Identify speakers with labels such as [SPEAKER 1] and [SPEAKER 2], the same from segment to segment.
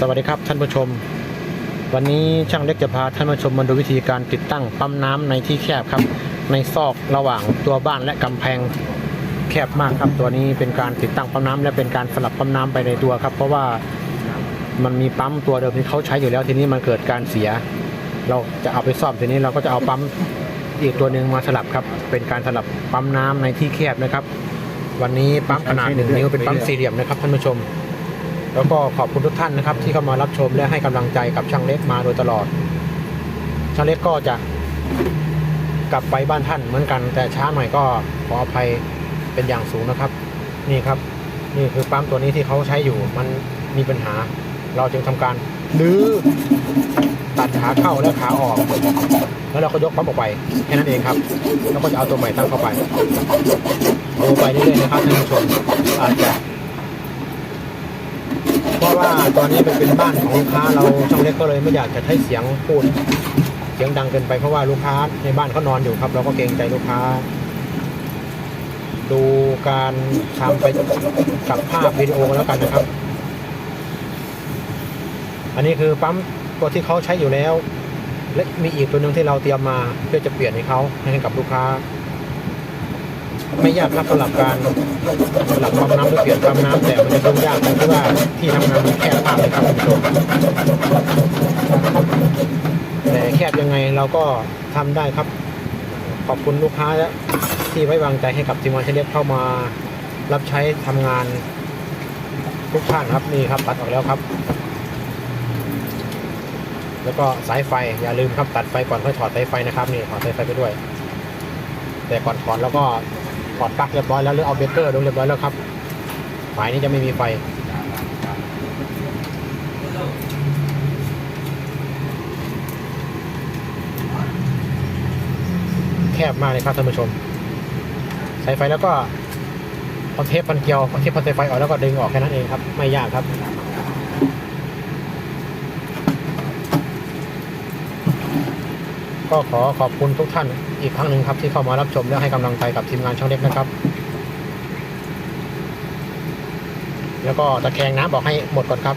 [SPEAKER 1] สวัสดีครับท่านผู้ชม วันนี้ช่างเล็กจะพาท่านผู้ชมมาดูวิธีการติดตั้งปั๊มน้ำในที่แคบครับ ในซอกระหว่างตัวบ้านและกำแพงแคบมากครับ ตัวนี้เป็นการติดตั้งปั๊มน้ำและเป็นการสลับปั๊มน้ำไปในตัวครับ เพราะว่ามันมีปั๊มตัวเดิมที่เขาใช้อยู่แล้วทีนี้มันเกิดการเสีย เราจะเอาไปซ่อมทีนี้เราก็จะเอาปั๊มอีกตัวหนึ่งมาสลับครับ เป็นการสลับปั๊มน้ำในที่แคบนะครับ วันนี้ปั๊มขนาดหนึ่งนิ้วเป็นปั๊มสี่เหลี่ยมนะครับท่านผู้ชม แล้วก็ขอบคุณทุกท่านนะครับ ที่เข้ามารับชมและให้กำลังใจกับช่างเล็กมาโดยตลอด ช่างเล็กก็จะกลับไปบ้านท่านเหมือนกัน แต่ช้าหน่อยก็ขออภัยเป็นอย่างสูงนะครับ นี่ครับ นี่คือปั๊มตัวนี้ที่เขาใช้อยู่มันมีปัญหา เราจึงทำการรื้อตัดขาเข้าและขาออก แล้วเราก็ยกปั๊มออกไปแค่นั้นเองครับแล้วก็จะเอาตัวใหม่ตั้งเข้าไปดูไปเรื่อยๆนะครับท่านผู้ชมอาจจะ ว่าตอนนี้มันเป็นบ้านของลูกค้าเราช่องเล็กก็เลยไม่อยากจะให้เสียงพูดเสียงดังเกินไปเพราะว่าลูกค้าในบ้านเขานอนอยู่ครับ เราก็เกรงใจลูกค้า ดูการทำไปกับภาพวิดีโอแล้วกันนะครับ อันนี้คือปั๊มตัวที่เขาใช้อยู่แล้ว และมีอีกตัวหนึ่งที่เราเตรียมมาเพื่อจะเปลี่ยนให้เขาให้กับลูกค้า ไม่ยากครับสำหรับการสลับปั๊มน้ำหรือเปลี่ยนปั๊มน้ำแต่มันจะยุ่งยากตรงที่ว่าที่ทำงานมันแคบมากเลยครับคุณผู้ชมแต่แคบยังไงเราก็ทำได้ครับ ขอบคุณลูกค้าที่ไว้วางใจให้กับทีมงานเชลเลฟเข้ามารับใช้ทำงานทุกท่านครับนี่ครับตัดออกแล้วครับ แล้วก็สายไฟอย่าลืมครับตัดไฟก่อนค่อยถอดสายไฟนะครับนี่ถอดสายไฟไปด้วย แต่ก่อนถอดแล้วก็ ถอดปลั๊กเรียบร้อยแล้วหรือเอาเบรกเกอร์ลงเรียบร้อยแล้วครับหมายนี้จะไม่มีไฟแคบมากเลยครับท่านผู้ชม ใส่ไฟแล้วก็เอาเทปพันเกลียวเอาเทปพันสายไฟออกแล้วก็ดึงออกแค่นั้นเองครับ ไม่ยากครับ ก็ขอขอบคุณทุกท่าน อีกครั้งหนึ่งครับที่เข้ามารับชมและให้กำลังใจกับทีมงานช่องเล็กนะครับ แล้วก็ตะแคงน้ำบอกให้หมดก่อนครับ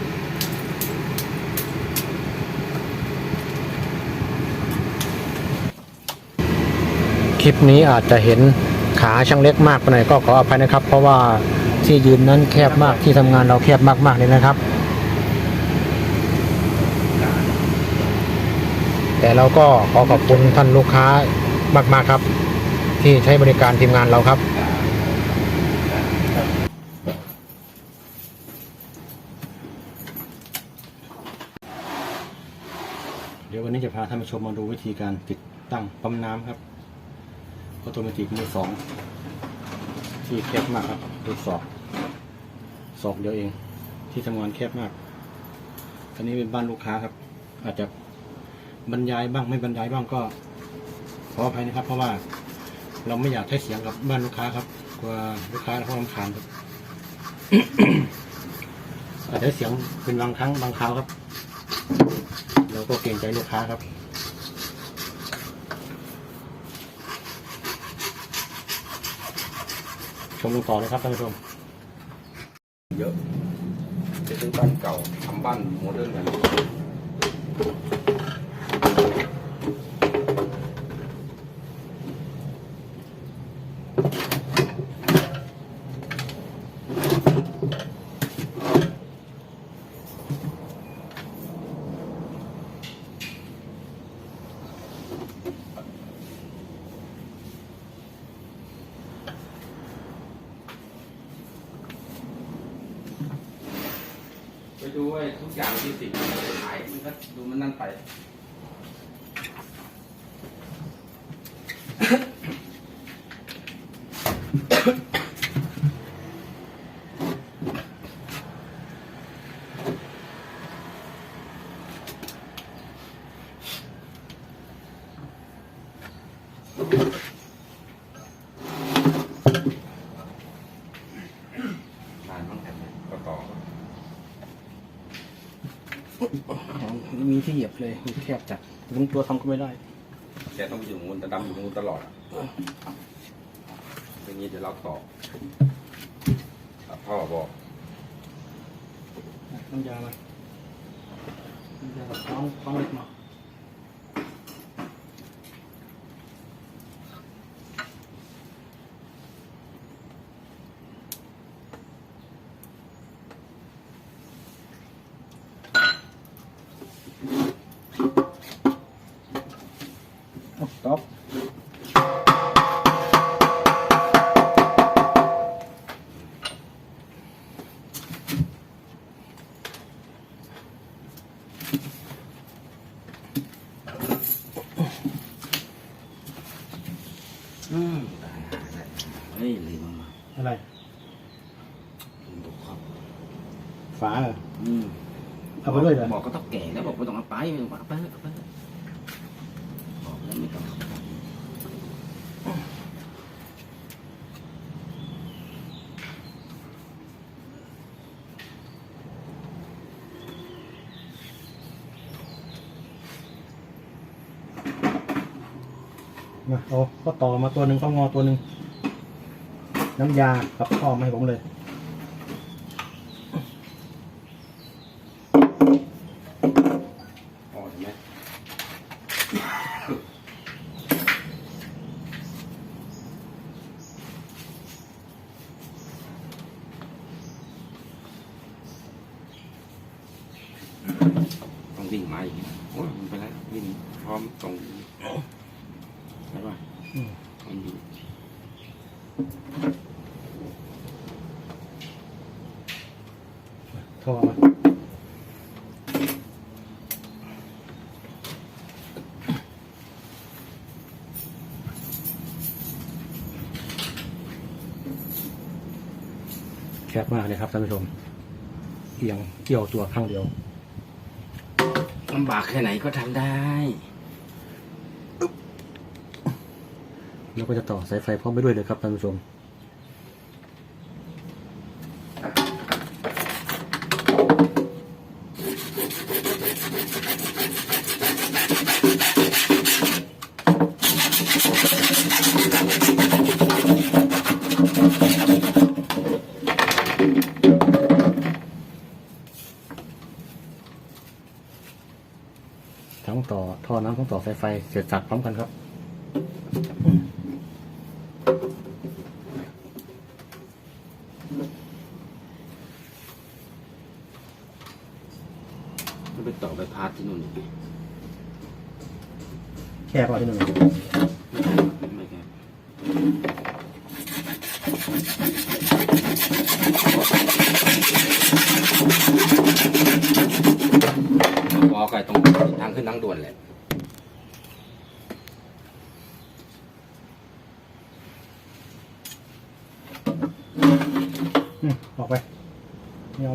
[SPEAKER 1] คลิปนี้อาจจะเห็นขาช่างเล็กมากไปหน่อยก็ขออภัยนะครับ เพราะว่าที่ยืนนั้นแคบมากที่ทำงานเราแคบมากๆเลยนะครับ แต่เราก็ขอขอบคุณท่านลูกค้า มาก ๆ ครับ ที่ใช้บริการทีมงานเราครับเดี๋ยววันนี้จะพาท่านผู้ชมมาดูวิธีการติดตั้งปั๊มน้ำครับออโตเมติกมือสองที่แคบมากครับดูศอกศอกเดียวเอง ที่ทำงานแคบมากอันนี้เป็นบ้านลูกค้าครับ อาจจะบรรยายบ้างไม่บรรยายบ้างก็ ออภัยนะครับ เพราะว่าเราไม่อยากใช้เสียงกับบ้านลูกค้าครับกลัวลูกค้าเขารำคาญครับอาจจะเสียงเป็นบางครั้งบางคราวครับ เราก็เกรงใจลูกค้าครับชมกันต่อเลยครับท่านผู้ชม
[SPEAKER 2] เยอะจะซื้อบ้านเก่าทำบ้านโมเดิร์นกันไปดูไอ้ทุกอย่างที่ติดขายมันก็ดูมันนั่นไปนานบ้างแผ่นนี้ก็ต่อ
[SPEAKER 1] มีที่เหยียบเลยมีแค บจัดลุงตัวทำก็ไม่ได้
[SPEAKER 2] แกต้องอยู่ตรงนู้นแต่ดำอยู่ตรงนู้นตลอดอะอย่างนี้เดี๋ยวเราต่ออะพ่อบอก
[SPEAKER 1] น้ำยามา
[SPEAKER 3] เดี๋ยวคล้องคล้องเล็กมาเอาต๊อป
[SPEAKER 2] อืมได้ได้เฮ้ยลืมมา
[SPEAKER 3] อะไร
[SPEAKER 2] ลืมตกครับ
[SPEAKER 3] ฝาเหรอ
[SPEAKER 2] อืม
[SPEAKER 3] เอาไปด้วยเหรอ
[SPEAKER 2] บอกก็ต้องแก่แล้วบอกไม่ต้องเอาไปไม่ต้องเอา ไปเอาไปบอกแล้วไม่ต้องเอาไป
[SPEAKER 3] มาเอาข้อต่อมาตัวหนึ่งข้องอตัวหนึ่งน้ำยากับข้อมาให้ผมเลย
[SPEAKER 2] พอใช่ไหม ต้องวิ่งมาอีกนะโอ้ยมันไปแล้ววิ่งพร้อมตรงใช่ป่ะ
[SPEAKER 3] อืม
[SPEAKER 2] มันอยู่
[SPEAKER 3] ท่อมาแคบมากเลยครับท่านผู้ชม เอียงเกี่ยวตัวข้างเดียวำ
[SPEAKER 2] บากแค่ไหนก็ทำได้
[SPEAKER 3] แล้วก็จะต่อสายไฟพร้อมไปด้วยเลยครับท่านผู้ชม ทั้งต่อท่อน้ำทั้งต่อสายไฟเสร็จสับพร้อมกันครับ
[SPEAKER 2] มันไปต่อไปพาร์ทที่นู่นอีก
[SPEAKER 3] แค่พอที่หนึ่ง
[SPEAKER 2] ไม่แค่วอลไก่ตรงทางขึ้นทางด่วนแหละ
[SPEAKER 3] อืมออกไป ไม่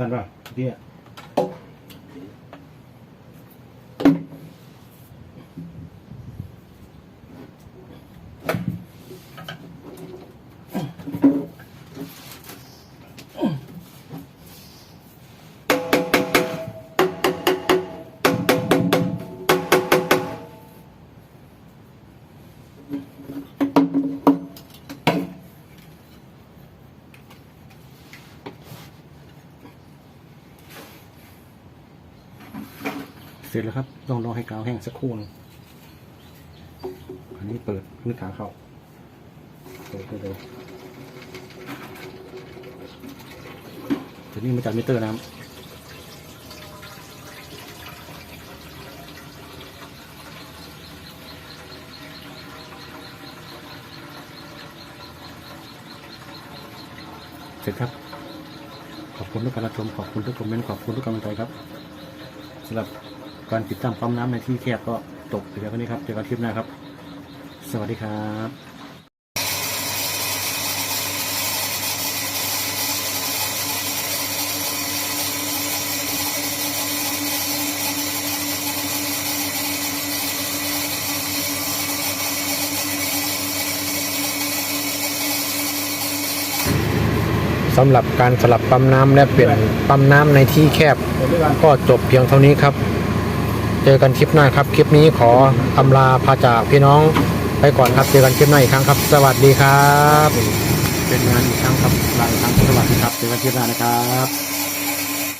[SPEAKER 2] สั่น
[SPEAKER 3] ป่ ร็จแล้วครับ ต้องรอให้กาวแห้งสักครู่หนึงอันนี้เปิดนึกขาเข้าเปิดไปเลยทีนี้มาจากมิเตอร์น้ำเสร็จครับ ขอบคุณทุกการรับชม ขอบคุณทุกคอมเมนต์ ขอบคุณทุกกำลังใจครับสำหรับ การติดตั้งปั๊มน้ำในที่แคบก็จบไปแล้วนี้ครับเจอกันคลิปหน้าครับ สวัสดีครับสำหรับการสลับปั๊มน้ำและเปลี่ยนปั๊มน้ำในที่แคบ ก็จบเพียงเท่านี้ครับ เจอกันคลิปหน้าครับ คลิปนี้ขออำลาพาจากพี่น้องไปก่อนครับ เจอกันคลิปหน้าอีกครั้งครับ สวัสดีครับ เป็นงานอีกครั้งครับลาอีกครั้งสวัสดีครับเจอกันคลิปหน้านะครับ